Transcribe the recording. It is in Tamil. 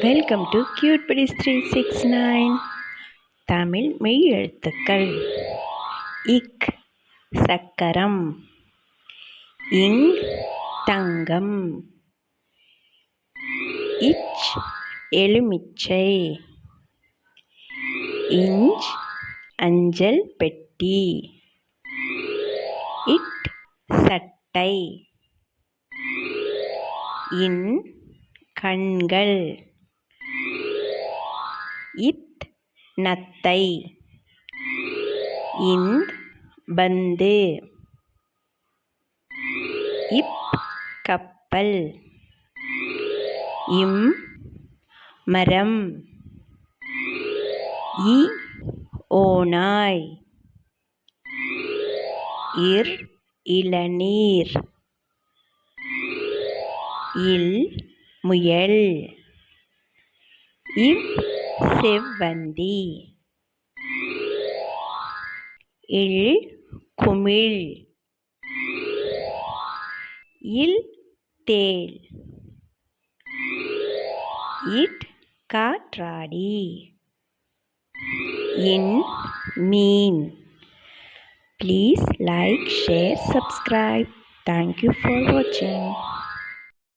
Welcome to cute bits three six nine Tamil மெய் எழுத்துக்கள் இக் சக்கரம். இங் தங்கம். இச் எலுமிச்சை. இஞ்ச் அஞ்சல் பெட்டி. இட் சட்டை. இன் கண்கள். இத் நத்தை. இந்த் பந்து. இப் கப்பல். இம் மரம். இ ஓநாய். இர் இளநீர். இல் முயல். இவ் செவ்வந்தி இல் குமிழ் இல் தேள் இட் காற்றாடி இன் மீன் please like share subscribe thank you for வாட்சிங்